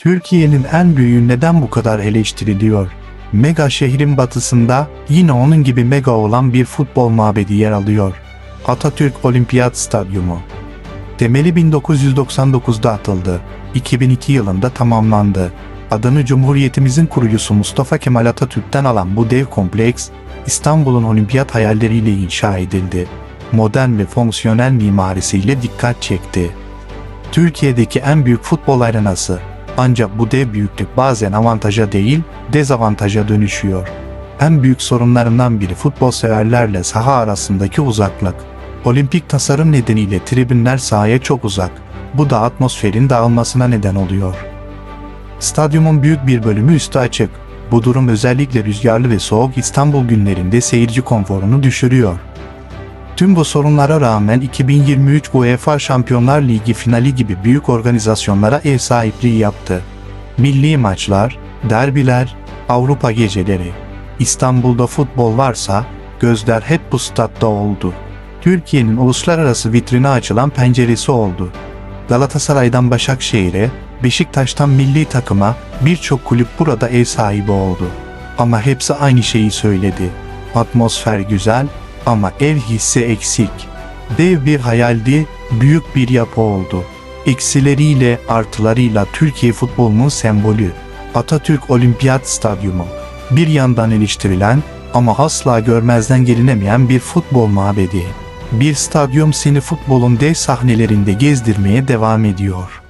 Türkiye'nin en büyüğü neden bu kadar eleştiriliyor? Mega şehrin batısında yine onun gibi mega olan bir futbol mabedi yer alıyor. Atatürk Olimpiyat Stadyumu. Temeli 1999'da atıldı. 2002 yılında tamamlandı. Adını Cumhuriyetimizin kurucusu Mustafa Kemal Atatürk'ten alan bu dev kompleks, İstanbul'un olimpiyat hayalleriyle inşa edildi. Modern ve fonksiyonel mimarisiyle dikkat çekti. Türkiye'deki en büyük futbol arenası. Ancak bu dev büyüklük bazen avantaja değil, dezavantaja dönüşüyor. En büyük sorunlarından biri futbol severlerle saha arasındaki uzaklık. Olimpik tasarım nedeniyle tribünler sahaya çok uzak. Bu da atmosferin dağılmasına neden oluyor. Stadyumun büyük bir bölümü üstü açık. Bu durum özellikle rüzgarlı ve soğuk İstanbul günlerinde seyirci konforunu düşürüyor. Tüm bu sorunlara rağmen 2023 UEFA Şampiyonlar Ligi finali gibi büyük organizasyonlara ev sahipliği yaptı. Milli maçlar, derbiler, Avrupa geceleri. İstanbul'da futbol varsa gözler hep bu statta oldu. Türkiye'nin uluslararası vitrine açılan penceresi oldu. Galatasaray'dan Başakşehir'e, Beşiktaş'tan milli takıma birçok kulüp burada ev sahibi oldu. Ama hepsi aynı şeyi söyledi. Atmosfer güzel ama ev hissi eksik. Dev bir hayaldi, büyük bir yapı oldu. Eksileriyle artılarıyla Türkiye futbolunun sembolü. Atatürk Olimpiyat Stadyumu. Bir yandan eleştirilen ama asla görmezden gelinemeyen bir futbol mabedi. Bir stadyum seni futbolun dev sahnelerinde gezdirmeye devam ediyor.